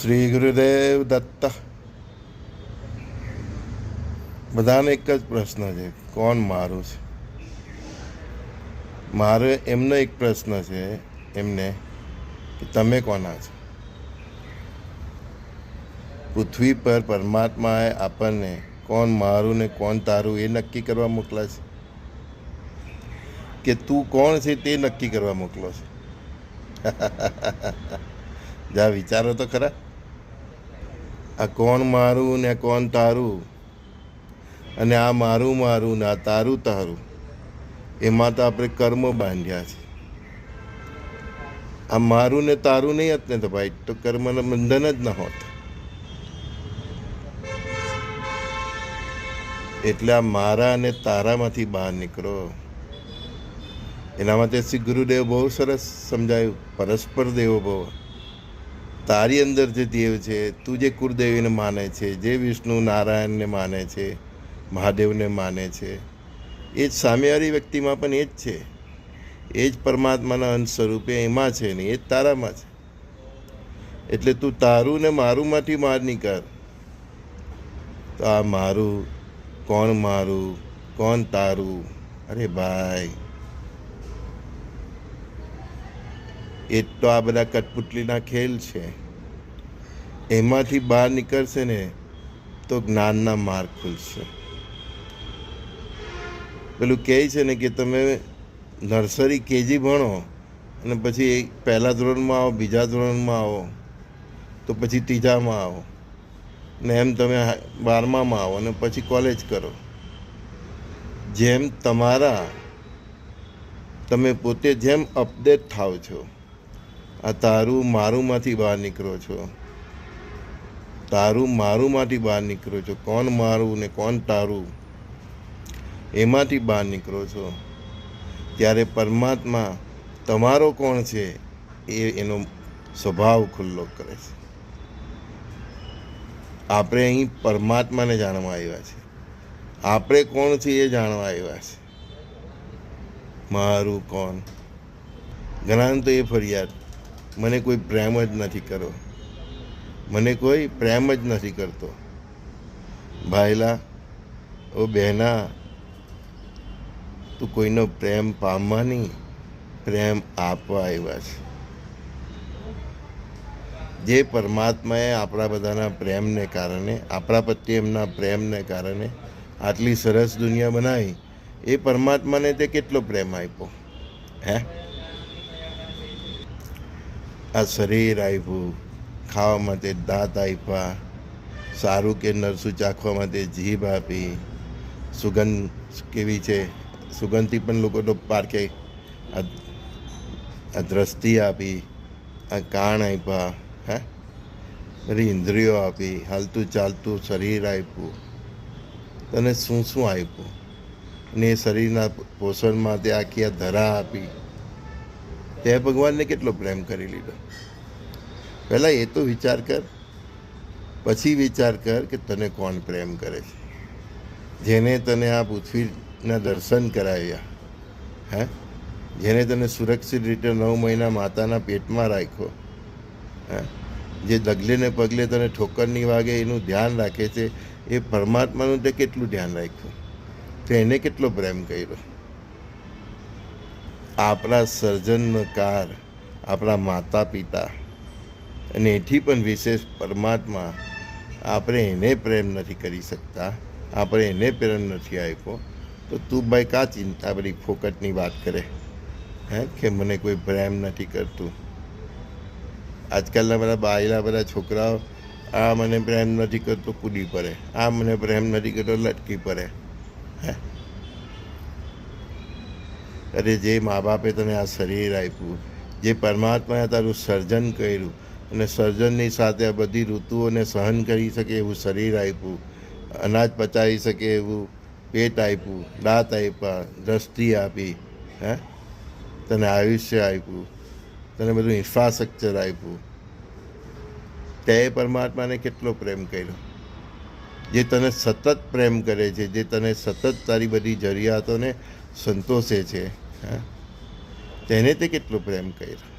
શ્રી દત્ત. બધાને એક જ પ્રશ્ન છે, કોણ મારું છે? મારે એમનો એક પ્રશ્ન છે, એમને કે તમે કોના છો? પૃથ્વી પર પરમાત્માએ આપણને કોણ મારું ને કોણ તારું એ નક્કી કરવા મોકલા છે. કે તું કોણ છે તે નક્કી કરવા મોકલો છે? જા, વિચારો તો ખરા. આ કોણ મારું ને કોણ તારું? અને આ મારું મારું ને આ તારું તારું. એમાં તો આપણે કર્મ બાંધ્યા છે. આ મારું ને તારું નહીં હોત ને તો ભાઈ, તો કર્મના બંધન જ ન હોત. એટલે આ મારા અને તારામાંથી બહાર નીકળો. એના માટે શ્રી ગુરુદેવ બહુ સરસ સમજાયું. પરસ્પર દેવો ભવ. તારી અંદર જે દેવ છે, તું જે કુળદેવીને માને છે, જે વિષ્ણુ નારાયણને માને છે, મહાદેવને માને છે, એ જ સામેવાળી વ્યક્તિમાં પણ એ જ છે. એ જ પરમાત્માના અંશ સ્વરૂપે એમાં છે ને, એ જ તારામાં છે. એટલે તું તારું ને મારુંમાંથી મારની નીકળ. તો આ મારું, કોણ મારું, કોણ તારું? અરે ભાઈ. એ તો આ બધા કટપુટલીના ખેલ છે. એમાંથી બહાર નીકળશે ને, તો જ્ઞાનના માર્ગ ખુલશે. પેલું કહે છે ને કે તમે નર્સરી કેજી ભણો અને પછી પહેલા ધોરણમાં આવો, બીજા ધોરણમાં આવો, તો પછી ત્રીજામાં આવો. ને એમ તમે બારમામાં આવો અને પછી કોલેજ કરો. જેમ તમારા, તમે પોતે જેમ અપડેટ થાવ છો, આ તારું, મારુંમાંથી બહાર નીકળો છો. તારું મારુંમાંથી બહાર નીકળો છો? કોણ મારું ને કોણ તારું? એમાંથી બહાર નીકળો છો. ત્યારે પરમાત્મા તમારો કોણ છે એ એનો સ્વભાવ ખુલ્લો કરે છે. આપણે અહીં પરમાત્માને જાણવા આવ્યા છે. આપણે કોણ છે એ જાણવા આવ્યા છે. મારું કોણ? ઘણા તો એ ફરિયાદ, મને કોઈ પ્રેમ જ નથી કરો. મને કોઈ પ્રેમ જ નથી કરતો. ભાઈલા, ઓ બહેના, તું કોઈનો પ્રેમ પામવા નહીં પ્રેમ આપવા આવ્યા છે. જે પરમાત્માએ આપણા બધાના પ્રેમને કારણે, આપણા પ્રત્યે એમના પ્રેમને કારણે આટલી સરસ દુનિયા બનાવી, એ પરમાત્માને તે કેટલો પ્રેમ આપ્યો? હે? આ શરીર આપ્યું. ખાવા માટે દાંત આપ્યા સારું કે નરસું ચાખવા માટે જીભ આપી. સુગંધ કેવી છે? સુગંધથી પણ લોકો તો પારકે આ દ્રષ્ટિ આપી, આ કાન આપ્યા હે? બધી ઇન્દ્રિયો આપી, હાલતું ચાલતું શરીર આપ્યું તને શું શું આપ્યું અને એ શરીરના પોષણ માટે આખી આ ધરા આપી. તે ભગવાનને કેટલો પ્રેમ કરી લીધો? પહેલાં એ તો વિચાર કર, પછી વિચાર કર કે તને કોણ પ્રેમ કરે છે. જેને તને આ પૃથ્વીના દર્શન કરાવ્યા, હે? જેને તને સુરક્ષિત રીતે નવ મહિના માતાના પેટમાં રાખ્યો, હે? જે ડગલે ને પગલે તને ઠોકર નહીં વાગે એનું ધ્યાન રાખે છે, એ પરમાત્માનું તે કેટલું ધ્યાન રાખ્યું? તો એને કેટલો પ્રેમ કર્યો? આપણા સર્જનકાર આપણા માતા પિતા અને એથી પણ વિશેષ પરમાત્મા આપણે એને પ્રેમ નથી કરી શકતા, આપણે એને પ્રેમ નથી આપ્યો, તો તું ભાઈ કા ચિંતા બધી ફોકટની વાત કરે? હે, કે મને કોઈ પ્રેમ નથી કરતું? આજકાલના બધા બાયલા, બધા છોકરાઓ આ મને પ્રેમ નથી કરતો, કૂદી પડે. આ મને પ્રેમ નથી કરતો, લટકી પડે. હે? અરે, જે મા બાપે તને આ શરીર આપ્યું, જે પરમાત્માએ તારું સર્જન કર્યું અને સર્જનની સાથે આ બધી ઋતુઓને સહન કરી શકે એવું શરીર આપ્યું, અનાજ પચાવી શકે એવું પેટ આપ્યું, દાંત આપ્યા, દ્રષ્ટિ આપી, હે? તને આયુષ્ય આપ્યું, તને બધું ઇન્ફ્રાસ્ટ્રક્ચર આપ્યું. તે પરમાત્માને કેટલો પ્રેમ કર્યો? જે તને સતત પ્રેમ કરે છે, જે તને સતત તારી બધી જરૂરિયાતોને સંતોષે છે, હા? તેને તે કેટલો પ્રેમ કર્યો?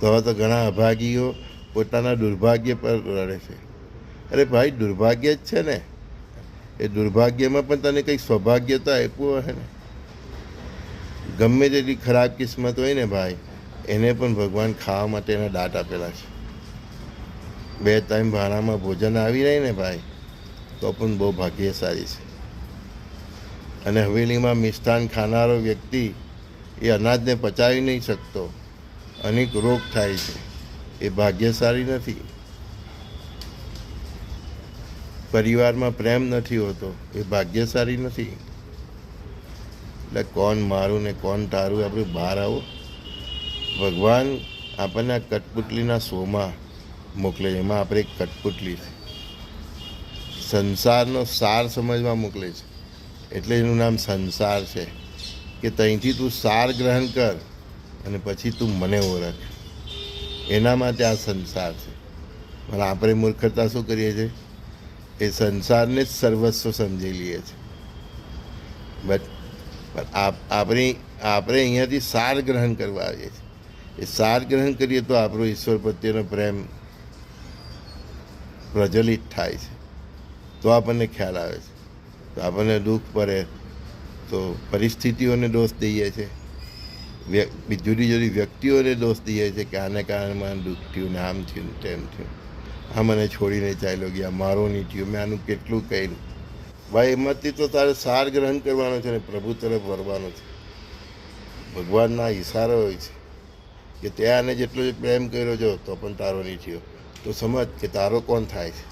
તો હવે તો ઘણા અભાગીઓ પોતાના દુર્ભાગ્ય પર રડે છે. અરે ભાઈ, દુર્ભાગ્ય જ છે ને. એ દુર્ભાગ્યમાં પણ તને કંઈક સૌભાગ્ય તો આપ્યું હશે ને? ગમે તેટલી ખરાબ કિસ્મત હોય ને ભાઈ, એને પણ ભગવાન ખાવા માટેના દાંત આપેલા છે. બે ટાઈમ ભાણામાં ભોજન આવી રહી ને ભાઈ, તો પણ બહુ ભાગ્યશાળી છે. અને હવેલીમાં મિષ્ટાન ખાનારો વ્યક્તિ એ અનાજને પચાવી નહીં શકતો. અનેક રોગ થાય છે. એ ભાગ્યશાળી નથી. પરિવારમાં પ્રેમ નથી હોતો, એ ભાગ્યશાળી નથી. એટલે કોણ મારું ને કોણ તારું આપણે બહાર આવો. ભગવાન આપણને આ કટપુટલીના શોમાં મોકલે છે. એમાં આપણે એક કઠપુતલી છે. સંસારનો સાર સમજવા મોકલે છે. એટલે એનું નામ સંસાર છે. કે ત્યાંથી તું સાર ગ્રહણ કર. અને પછી તું મને ઓળખ. એના માટે આ સંસાર છે. પણ આપણે મૂર્ખતા શું કરીએ છીએ? એ સંસારને જ સર્વસ્વ સમજી લઈએ છીએ. બટ પણ આપણી, આપણે અહીંયાથી સાર ગ્રહણ કરવા આવીએ છીએ. એ સાર ગ્રહણ કરીએ તો આપણો ઈશ્વર પ્રત્યેનો પ્રેમ પ્રજ્વલિત થાય છે. તો આપણને ખ્યાલ આવે છે. તો આપણને દુઃખ પડે. તો પરિસ્થિતિઓને દોષ દઈએ છીએ જુદી જુદી વ્યક્તિઓને દોષ દઈએ છીએ કે આને કારણે મને દુઃખ થયું ને આમ થયું તેમ થયું. આ મને છોડીને ચાલ્યો ગયા મારો નહીં થયું મેં આનું કેટલું કર્યું? ભાઈ, એમાંથી તો તારે સાર ગ્રહણ કરવાનો છે ને પ્રભુ તરફ વરવાનો છે. ભગવાનના ઈશારો હોય છે કે તે આને જેટલો જ પ્રેમ કર્યો છો, તો પણ તારો નહીં થયો તો સમજ કે તારો કોણ થાય છે?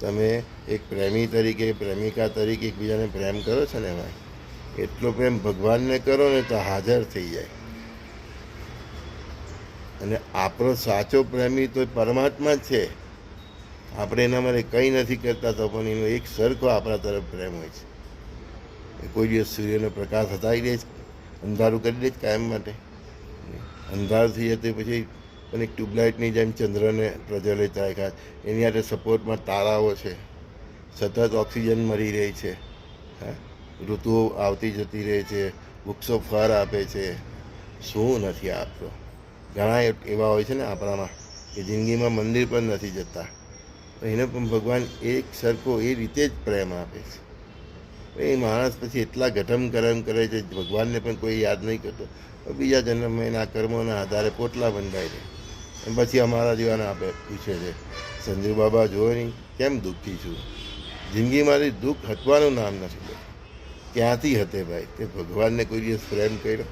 તમે એક પ્રેમી તરીકે, પ્રેમિકા તરીકે એકબીજાને પ્રેમ કરો છો ને ભાઈ? એટલો પ્રેમ ભગવાનને કરો ને તો હાજર થઈ જાય. અને આપણો સાચો પ્રેમી તો પરમાત્મા જ છે. આપણે એના માટે કંઈ નથી કરતા તો પણ એનો એક સરખો આપણા તરફ પ્રેમ હોય છે. કોઈ દિવસ સૂર્યનો પ્રકાશ હટાવી દે અંધારું કરી દે કાયમ માટે. અંધારું થઈ જાય તો પછી પણ એક ટ્યુબલાઇટની જેમ ચંદ્રને પ્રજ્વલિત રાખ્યા એની સાથે સપોર્ટમાં તારાઓ છે. સતત ઓક્સિજન મળી રહી છે. હા. ઋતુઓ આવતી જતી રહે છે, વૃક્ષો ફળ આપે છે. શું નથી આપતો? ઘણા એવા હોય છે ને આપણામાં કે જિંદગીમાં મંદિર પણ નથી જતા. એને પણ ભગવાન એક સરખો એ રીતે જ પ્રેમ આપે છે. એ માણસ પછી એટલા ગઠમ કરમ કરે છે, ભગવાનને પણ કોઈ યાદ નહીં કરતો. બીજા જન્મમાં એના કર્મોના આધારે પોટલા બંધાય છે. પછી અમારા જેવાના આપણે પૂછે છે, સંજુ બાબા જુઓ નહીં, કેમ દુઃખી છું? જિંદગીમાંથી દુઃખ હટવાનું નામ નથી. ક્યાંથી હતે ભાઈ? તે ભગવાનને કોઈ દિવસ પ્રેમ કર્યો?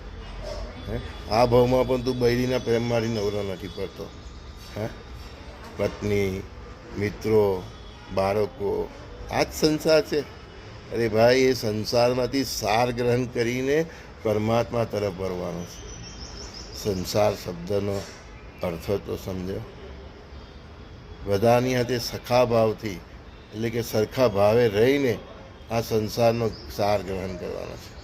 હે? આ ભાવમાં પણ તું બૈરીના પ્રેમમાંથી નવરો નથી પડતો. હે? પત્ની, મિત્રો, બાળકો, આ જ સંસાર છે. અરે ભાઈ, એ સંસારમાંથી સાર ગ્રહણ કરીને પરમાત્મા તરફ વળવાનો છે. સંસાર શબ્દનો અર્થ તો સમજો બધાની હાથે સખા ભાવથી એટલે કે સરખા ભાવે રહીને આ સંસારનો સાર ગ્રહણ કરવાનો છે.